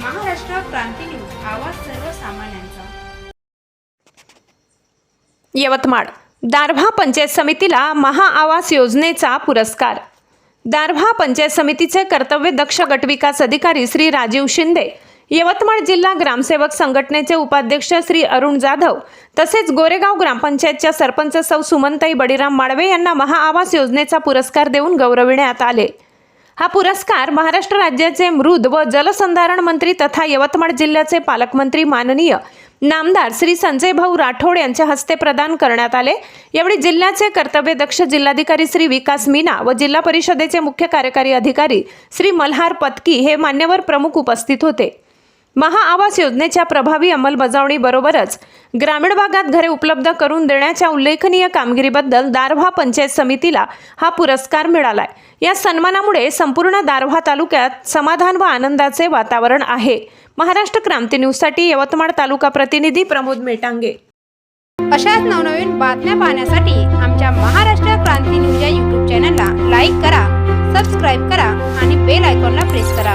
क्रांती news आवाज सर्वसामान्यांचा. यवतमाळ. दारव्हा पंचायत समितीला महाआवास योजनेचा पुरस्कार. दारव्हा पंचायत समितीचे कर्तव्य दक्ष गटविकास अधिकारी श्री राजीव शिंदे यवतमाळ जिल्हा ग्रामसेवक संघटनेचे उपाध्यक्ष श्री अरुण जाधव तसेच गोरेगाव ग्रामपंचायतच्या सरपंच सौ सुमनताई बळीराम माळवे यांना महाआवास योजनेचा पुरस्कार देऊन गौरविण्यात आले. हा पुरस्कार महाराष्ट्र राज्याचे मृद व जलसंधारण मंत्री तथा यवतमाळ जिल्ह्याचे पालकमंत्री माननीय नामदार श्री संजय भाऊ राठोड यांच्या हस्ते प्रदान करण्यात आले. यावेळी जिल्ह्याचे कर्तव्यदक्ष जिल्हाधिकारी श्री विकास मीना व जिल्हा परिषदेचे मुख्य कार्यकारी अधिकारी श्री मल्हार पत्की हे मान्यवर प्रमुख उपस्थित होते. महाआवास योजनेच्या प्रभावी अंमलबजावणीबरोबरच ग्रामीण भागात घरे उपलब्ध करून देण्याच्या उल्लेखनीय कामगिरीबद्दल दारव्हा पंचायत समितीला हा पुरस्कार मिळालाय. या सन्मानामुळे संपूर्ण दारव्हा तालुक्यात समाधान व आनंदाचे वातावरण आहे. महाराष्ट्र क्रांती न्यूजसाठी यवतमाळ तालुका प्रतिनिधी प्रमोद मेटांगे. अशाच नवनवीन बातम्या पाहण्यासाठी आमच्या महाराष्ट्र क्रांती न्यूज या यूट्यूब चॅनलला लाईक करा सबस्क्राईब करा आणि बेल आयकॉनला प्रेस करा.